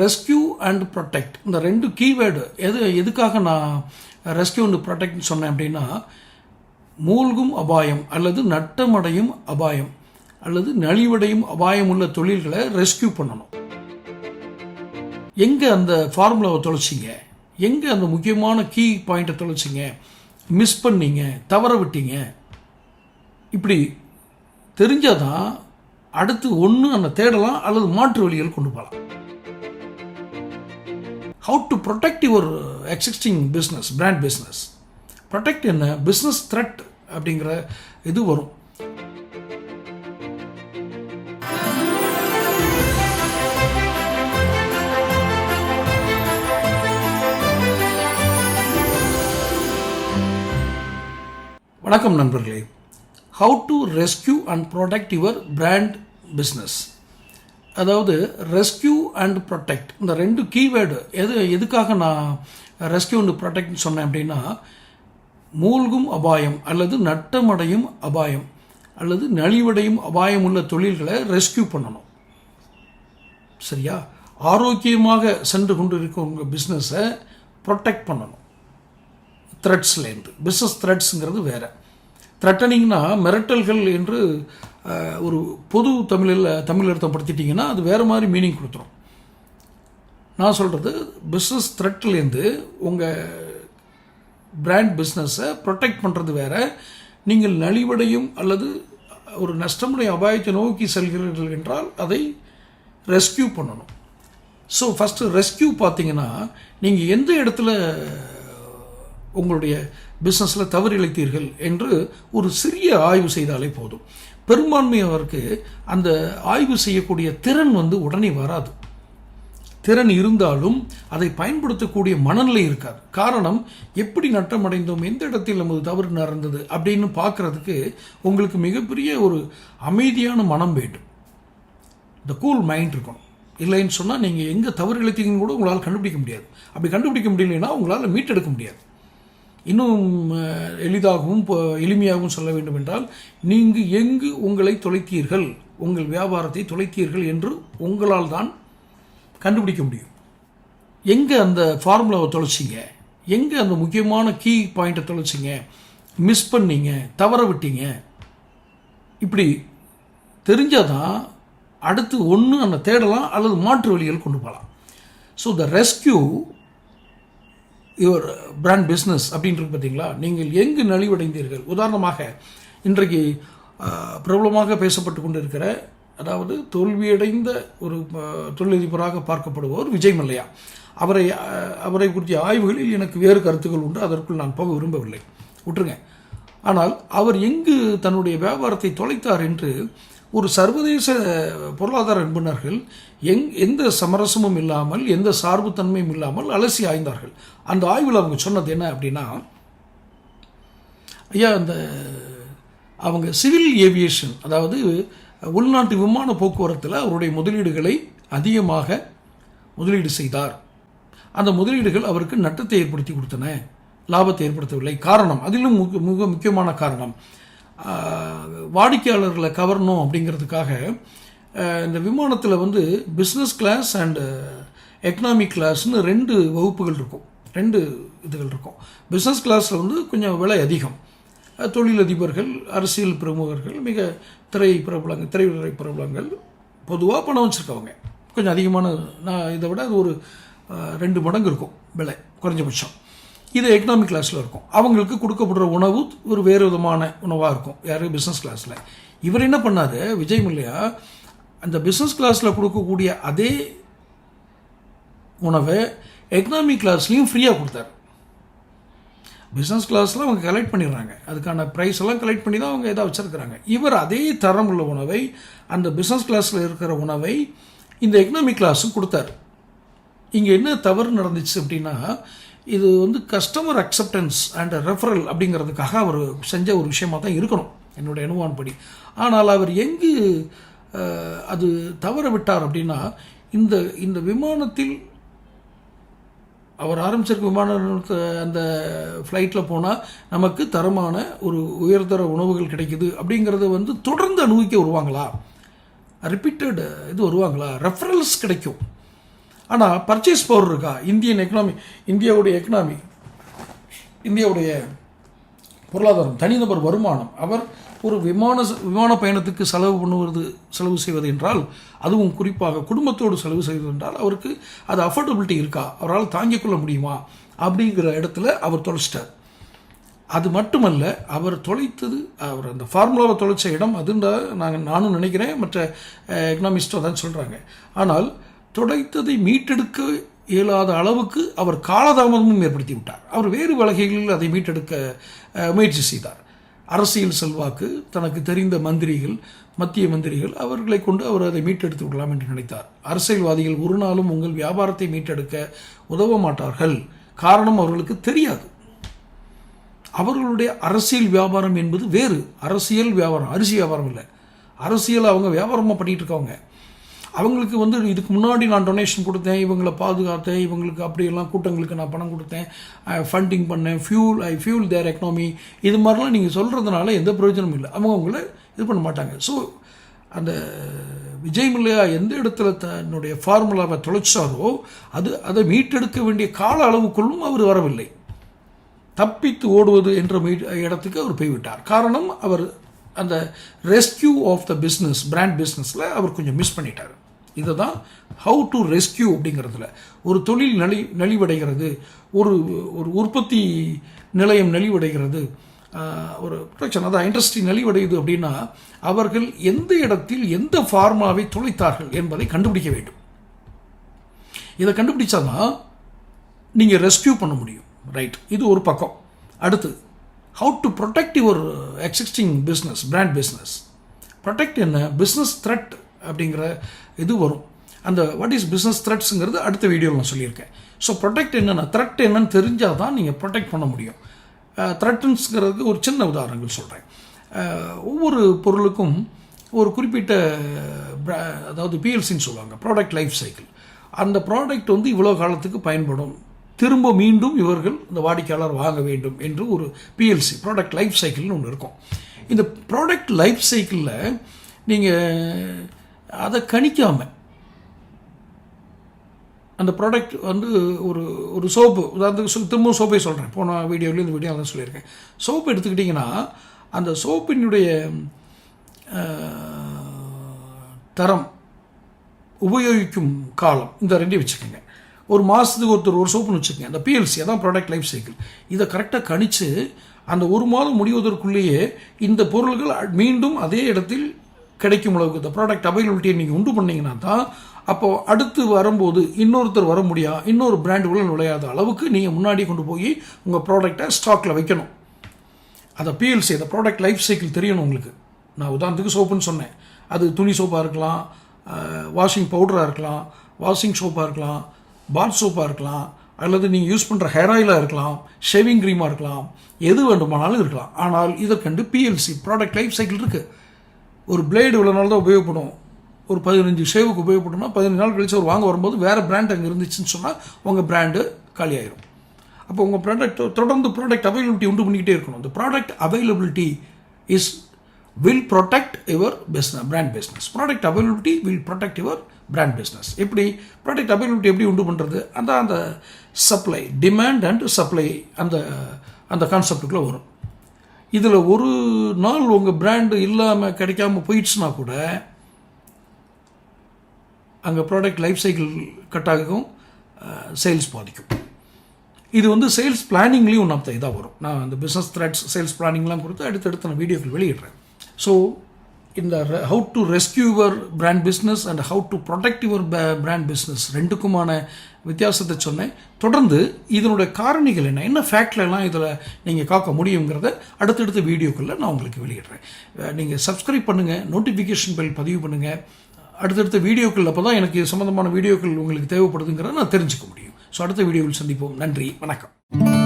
Rescue and protect இந்த ரெண்டு keyword எது எதுக்காக நான் ரெஸ்கியூ அண்ட் ப்ரொடெக்ட்னு சொன்னேன் அப்படின்னா மூழ்கும் அபாயம் அல்லது நட்டமடையும் அபாயம் அல்லது நலிவடையும் அபாயம் உள்ள தொழில்களை ரெஸ்கியூ பண்ணணும். எங்கே அந்த ஃபார்முலாவை தொலைச்சிங்க? எங்கே அந்த முக்கியமான கீ பாயிண்ட்டை தொலைச்சிங்க? மிஸ் பண்ணீங்க? தவற விட்டீங்க? இப்படி தெரிஞ்சாதான் அடுத்து ஒன்று அந்த தேடலாம் அல்லது மாற்று வழிகள் கொண்டு போகலாம். How to protect your existing business brand business protect என்ன? பிஸ்னஸ் த்ரெட் அப்படிங்கிற இது வரும். வணக்கம் நண்பர்களே. How to rescue and protect your brand business அதாவது ரெஸ்கியூ அண்ட் ப்ரொடெக்ட் இந்த ரெண்டு கீவேர்டு எது எதுக்காக நான் ரெஸ்கியூ அண்ட் ப்ரொடெக்ட்னு சொன்னேன் அப்படின்னா மூழ்கும் அபாயம் அல்லது நட்டமடையும் அபாயம் அல்லது நலிவடையும் அபாயம் உள்ள தொழில்களை ரெஸ்கியூ பண்ணணும். சரியா? ஆரோக்கியமாக சென்று கொண்டு இருக்க உங்கள் பிஸ்னஸை ப்ரொடெக்ட் பண்ணணும். த்ரெட்ஸ்லேருந்து பிஸ்னஸ் த்ரெட்ஸுங்கிறது வேறு. த்ரெட்டனிங்னா மிரட்டல்கள் என்று ஒரு பொது தமிழில் தமிழ் அர்த்தப்படுத்திட்டிங்கன்னா அது வேறு மாதிரி மீனிங் கொடுத்துரும். நான் சொல்கிறது பிஸ்னஸ் த்ரெட்லேருந்து உங்கள் பிராண்ட் பிஸ்னஸை ப்ரொடெக்ட் பண்ணுறது வேறு. நீங்கள் நலிவடையும் அல்லது ஒரு நஷ்டமுடைய அபாயத்தை நோக்கி செல்கிறீர்கள் என்றால் அதை ரெஸ்கியூ பண்ணணும். ஸோ ஃபஸ்ட்டு ரெஸ்கியூ பார்த்தீங்கன்னா நீங்கள் எந்த இடத்துல உங்களுடைய பிஸ்னஸில் தவறு இழைத்தீர்கள் என்று ஒரு சிறிய ஆய்வு செய்தாலே போதும். பெரும்பான்மையவருக்கு அந்த ஆய்வு செய்யக்கூடிய திறன் வந்து உடனே வராது. திறன் இருந்தாலும் அதை பயன்படுத்தக்கூடிய மனநிலை இருக்காது. காரணம் எப்படி நட்டமடைந்தோம் எந்த இடத்தில் நமது தவறு நடந்தது அப்படின்னு பார்க்கறதுக்கு உங்களுக்கு மிகப்பெரிய ஒரு அமைதியான மனம் வேண்டும். இந்த கூல் மைண்ட் இருக்கணும். இல்லைன்னு சொன்னால் நீங்கள் எங்கே தவறு இழுத்தீங்கன்னு கூட உங்களால் கண்டுபிடிக்க முடியாது. அப்படி கண்டுபிடிக்க முடியலைன்னா உங்களால் மீட்டெடுக்க முடியாது. இன்னும் எளிதாகவும் எளிமையாகவும் சொல்ல வேண்டும் என்றால் நீங்கள் எங்கு உங்களை தொலைத்தீர்கள் உங்கள் வியாபாரத்தை தொலைத்தீர்கள் என்று உங்களால் தான் கண்டுபிடிக்க முடியும். எங்கே அந்த ஃபார்முலாவை தொலைச்சிங்க? எங்கே அந்த முக்கியமான கீ பாயிண்ட்டை தொலைச்சிங்க? மிஸ் பண்ணீங்க தவற விட்டீங்க? இப்படி தெரிஞ்சால் தான் அடுத்து ஒன்று அந்த தேடலாம் அல்லது மாற்று வழிகள் கொண்டு போகலாம். So the rescue your brand business அப்படின்றது பார்த்தீங்களா? நீங்கள் எங்கு நலிவடைந்தீர்கள்? உதாரணமாக இன்றைக்கு பிரபலமாக பேசப்பட்டு கொண்டிருக்கிற அதாவது தோல்வியடைந்த ஒரு தொழிலதிபராக பார்க்கப்படுபவர் விஜய் மல்லையா. அவரை அவரை குறித்த ஆய்வுகளில் எனக்கு வேறு கருத்துக்கள் உண்டு. அதற்குள் நான் போக விரும்பவில்லை. விட்டுருங்க. ஆனால் அவர் எங்கு தன்னுடைய வியாபாரத்தை தொலைத்தார் என்று ஒரு சர்வதேச பொருளாதார நிபுணர்கள் எங் எந்த சமரசமும் இல்லாமல் எந்த சார்புத்தன்மையும் இல்லாமல் அலசி ஆய்ந்தார்கள். அந்த ஆய்வில் அவங்க சொன்னது என்ன அப்படின்னா ஐயா அந்த அவங்க சிவில் ஏவியேஷன் அதாவது உள்நாட்டு விமான போக்குவரத்தில் அவருடைய முதலீடுகளை அதிகமாக முதலீடு செய்தார். அந்த முதலீடுகள் அவருக்கு நட்டத்தை ஏற்படுத்தி கொடுத்தன. லாபத்தை ஏற்படுத்தவில்லை. காரணம் அதிலும் மிக முக்கியமான காரணம் வாடிக்கையாளர்களை கவரணும் அப்படிங்கிறதுக்காக இந்த விமானத்தில் வந்து பிஸ்னஸ் கிளாஸ் அண்டு எக்கனாமிக் கிளாஸ்னு ரெண்டு வகுப்புகள் இருக்கும். ரெண்டு இதுகள் இருக்கும். பிஸ்னஸ் கிளாஸில் வந்து கொஞ்சம் விலை அதிகம். தொழிலதிபர்கள் அரசியல் பிரமுகர்கள் மிக திரை பிரபலங்கள் திரையுறை பிரபலங்கள் பொதுவாக பணம் வச்சுருக்கவங்க. கொஞ்சம் அதிகமான நான் இதை விட அது ஒரு ரெண்டு மடங்கு இருக்கும் விலை குறைஞ்சபட்சம். இது எக்கனாமிக் கிளாஸில் இருக்கும். அவங்களுக்கு கொடுக்கப்படுற உணவு ஒரு வேறு விதமான உணவாக இருக்கும். யார்? பிஸ்னஸ் கிளாஸில் இவர் என்ன பண்ணார்? விஜய் மல்லையா அந்த பிஸ்னஸ் கிளாஸில் கொடுக்கக்கூடிய அதே உணவை எக்கனாமிக் கிளாஸ்லேயும் ஃப்ரீயாக கொடுத்தாரு. பிஸ்னஸ் கிளாஸில் அவங்க கலெக்ட் பண்ணிடுறாங்க. அதுக்கான ப்ரைஸ் எல்லாம் கலெக்ட் பண்ணி தான் அவங்க எதாவது வச்சுருக்கிறாங்க. இவர் அதே தரம் உள்ள உணவை அந்த பிஸ்னஸ் கிளாஸில் இருக்கிற உணவை இந்த எக்கனாமிக் கிளாஸும் கொடுத்தாரு. இங்கே என்ன தவறு நடந்துச்சு அப்படின்னா இது வந்து கஸ்டமர் அக்செப்டன்ஸ் அண்ட் ரெஃபரல் அப்படிங்கிறதுக்காக அவர் செஞ்ச ஒரு விஷயமாக தான் இருக்கணும் என்னுடைய அனுமானப்படி ஆனால் அவர் எங்கு அது தவற விட்டார் அப்படின்னா இந்த இந்த விமானத்தில் அவர் ஆரம்பிச்சிருக்க விமான அந்த ஃப்ளைட்டில் போனால் நமக்கு தரமான ஒரு உயர்தர உணவுகள் கிடைக்குது அப்படிங்கிறத வந்து தொடர்ந்து அனுபவிக்க வருவாங்களா? ரிப்பீட்டட் இது வருவாங்களா? ரெஃபரல்ஸ் கிடைக்கும். ஆனால் பர்ச்சேஸ் பவர் இருக்கா? இந்தியன் எக்கனாமி இந்தியாவுடைய எக்கனாமி இந்தியாவுடைய பொருளாதாரம் தனிநபர் வருமானம் அவர் ஒரு விமான விமான பயணத்துக்கு செலவு பண்ணுவது செலவு செய்வது என்றால் அதுவும் குறிப்பாக குடும்பத்தோடு செலவு செய்வது என்றால் அவருக்கு அது அஃபோர்டபிலிட்டி இருக்கா? அவரால் தாங்கிக் கொள்ள முடியுமா? அப்படிங்கிற இடத்துல அவர் தொலைச்சிட்டார். அது மட்டுமல்ல அவர் தொலைத்தது அவர் அந்த ஃபார்முலாவை தொலைச்ச இடம் அதுன்ற நாங்கள் நானும் நினைக்கிறேன் மற்ற eh, எக்கனாமிஸ்டோ தான் சொல்கிறாங்க ஆனால் துடைத்ததை மீட்டெடுக்க இயலாத அளவுக்கு அவர் காலதாமதமும் ஏற்படுத்தி விட்டார். அவர் வேறு வலகைகளில் அதை மீட்டெடுக்க முயற்சி செய்தார். அரசியல் செல்வாக்கு தனக்கு தெரிந்த மந்திரிகள் மத்திய மந்திரிகள் அவர்களை கொண்டு அவர் அதை மீட்டெடுத்து விடலாம் என்று நினைத்தார். அரசியல்வாதிகள் ஒரு நாளும் உங்கள் வியாபாரத்தை மீட்டெடுக்க உதவ மாட்டார்கள். காரணம் அவர்களுக்கு தெரியாது. அவர்களுடைய அரசியல் வியாபாரம் என்பது வேறு. அரசியல் வியாபாரம் அரிசி வியாபாரம் இல்லை. அரசியல் அவங்க வியாபாரமாக பண்ணிகிட்டு இருக்கவங்க. அவங்களுக்கு வந்து இதுக்கு முன்னாடி நான் டொனேஷன் கொடுத்தேன் இவங்களை பாதுகாத்தேன் இவங்களுக்கு அப்படியெல்லாம் கூட்டங்களுக்கு நான் பணம் கொடுத்தேன் ஃபண்டிங் பண்ணேன் fuel I fuel their economy இது மாதிரிலாம் நீங்கள் சொல்கிறதுனால எந்த பிரயோஜனமும் இல்லை. அவங்க உங்களை இது பண்ண மாட்டாங்க. ஸோ அந்த விஜய் மல்லையா எந்த இடத்துல தன்னுடைய ஃபார்முலாவை தொலைச்சாரோ அது அதை மீட்டெடுக்க வேண்டிய கால அளவுக்குள்ளும் அவர் வரவில்லை. தப்பித்து ஓடுவது என்ற மீ- இடத்துக்கு அவர் போய்விட்டார். காரணம் அவர் அந்த rescue of the business brand பிஸ்னஸில் அவர் கொஞ்சம் மிஸ் பண்ணிட்டார். இதை தான் ஹவு டு ரெஸ்கியூ அப்படிங்கிறதுல. ஒரு தொழில் நலி நலிவடைகிறது ஒரு ஒரு உற்பத்தி நிலையம் நலிவடைகிறது ஒரு பிரச்சனை அதான் இண்டஸ்ட்ரி நலிவடையுது அப்படின்னா அவர்கள் எந்த இடத்தில் எந்த ஃபார்மாவை தொலைத்தார்கள் என்பதை கண்டுபிடிக்க வேண்டும். இதை கண்டுபிடிச்சாதான் நீங்கள் ரெஸ்கியூ பண்ண முடியும். ரைட் இது ஒரு பக்கம். அடுத்து how to protect your existing business brand business protect என்ன? பிஸ்னஸ் த்ரெட் அப்படிங்கிற இது வரும். அந்த வாட் இஸ் பிஸ்னஸ் த்ரெட்ஸுங்கிறது அடுத்த வீடியோவில் நான் சொல்லியிருக்கேன். ஸோ ப்ரொடெக்ட் என்னென்ன த்ரெட் என்னன்னு தெரிஞ்சால் தான் நீங்கள் ப்ரொடெக்ட் பண்ண முடியும். த்ரெட்டன்ஸுங்கிறதுக்கு ஒரு சின்ன உதாரணங்கள் சொல்கிறேன் ஒவ்வொரு பொருளுக்கும் ஒரு குறிப்பிட்ட அதாவது பிஎல்சின்னு சொல்லுவாங்க ப்ராடக்ட் லைஃப் சைக்கிள் அந்த ப்ராடக்ட் வந்து இவ்வளோ காலத்துக்கு பயன்படும். திரும்ப மீண்டும் இவர்கள் இந்த வாடிக்கையாளர் வாங்க வேண்டும் என்று ஒரு பிஎல்சி ப்ராடக்ட் லைஃப் சைக்கிள்னு ஒன்று இருக்கும். இந்த ப்ராடக்ட் லைஃப் சைக்கிளில் நீங்கள் அதை கணிக்காமல் அந்த ப்ராடக்ட் வந்து ஒரு ஒரு சோப்பு உதாரணத்துக்கு திரும்பவும் சோப்பே சொல்கிறேன் போன வீடியோவில் இந்த வீடியோ அதான் சொல்லியிருக்கேன். சோப்பு எடுத்துக்கிட்டிங்கன்னா அந்த சோப்பினுடைய தரம் உபயோகிக்கும் காலம் இந்த ரெண்டையும் வச்சுக்கோங்க. ஒரு மாதத்துக்கு ஒருத்தர் ஒரு சோப்புன்னு வச்சுக்கோங்க. அந்த பிஎல்சி அதான் ப்ராடக்ட் லைஃப் சைக்கிள் இதை கரெக்டாக கணிச்சு அந்த ஒரு மாதம் முடிவதற்குள்ளேயே இந்த பொருள்கள் மீண்டும் அதே இடத்தில் கிடைக்கும் அளவுக்கு இந்த ப்ராடக்ட் அவைலபிலிட்டியை நீங்கள் உண்டு பண்ணிங்கன்னா தான் அப்போது அடுத்து வரும்போது இன்னொருத்தர் வர முடியா இன்னொரு பிராண்ட் நுழையாத அளவுக்கு நீங்கள் முன்னாடி கொண்டு போய் உங்கள் ப்ராடக்டை ஸ்டாக்கில் வைக்கணும். அதை பிஎல்சி அந்த ப்ராடக்ட் லைஃப் சைக்கிள் தெரியணும் உங்களுக்கு. நான் உதாரணத்துக்கு சோப்புன்னு சொன்னேன். அது துணி சோப்பாக இருக்கலாம் வாஷிங் பவுடராக இருக்கலாம் வாஷிங் சோப்பாக இருக்கலாம் பாத் சோப்பாக இருக்கலாம் அல்லது நீங்கள் யூஸ் பண்ணுற ஹேர் ஆயிலாக இருக்கலாம் ஷேவிங் க்ரீமாக இருக்கலாம் எது வேண்டுமானாலும் இருக்கலாம். ஆனால் இதற்கண்டு பிஎல்சி ப்ராடக்ட் லைஃப் சைக்கிள் இருக்குது ஒரு பிளேடு இவ்வளோ நாள் தான் உபயோகப்படும். ஒரு பதினஞ்சு ஷேவுக்கு உபயோகப்படும்னா பதினஞ்சு நாள் கழிச்சு அவர் வாங்க வரும்போது வேறு பிராண்ட் அங்கே இருந்துச்சுன்னு சொன்னால் உங்கள் பிராண்டு காலியாயிரும். அப்போ உங்கள் ப்ராடக்ட் தொடர்ந்து ப்ராடக்ட் அவைலபிலிட்டி உண்டு பண்ணிக்கிட்டே இருக்கணும். இந்த product availability is will protect your business brand business product availability will protect your brand business எப்படி? ப்ராடக்ட் அவைலபிலிட்டி எப்படி உண்டு பண்ணுறது அந்த அந்த சப்ளை டிமாண்ட் அண்ட் சப்ளை அந்த அந்த கான்செப்டுக்குள்ளே வரும். இதில் ஒரு நாள் உங்கள் பிராண்டு இல்லாமல் கிடைக்காம போயிடுச்சுன்னா கூட அங்கே ப்ராடக்ட் லைஃப் சைக்கிள் கட் ஆகும் சேல்ஸ் பாதிக்கும். இது வந்து சேல்ஸ் பிளானிங்லேயும் ஒன் ஆஃப் இதாக வரும். நான் அந்த பிஸ்னஸ் த்ரெட்ஸ் சேல்ஸ் பிளானிங்லாம் கொடுத்து அடுத்தடுத்து நான் வீடியோக்கள் வெளியிடுறேன். ஸோ இந்த how to rescue your brand business and how to protect your brand business ரெண்டுக்குமான வித்தியாசத்தை சொன்னேன். தொடர்ந்து இதனுடைய காரணிகள் என்ன? என்ன ஃபேக்ட்ரிலலாம் இதில் நீங்கள் காக்க முடியுங்கிறத அடுத்தடுத்த வீடியோக்களில் நான் உங்களுக்கு வெளியிடுறேன். நீங்கள் சப்ஸ்கிரைப் பண்ணுங்கள் நோட்டிஃபிகேஷன் பெல் பதிவு பண்ணுங்கள் அடுத்தடுத்த வீடியோக்கள் அப்போ தான் எனக்கு சம்மந்தமான வீடியோக்கள் உங்களுக்கு தேவைப்படுதுங்கிறத நான் தெரிஞ்சுக்க முடியும். ஸோ அடுத்த வீடியோவில் சந்திப்போம். நன்றி வணக்கம்.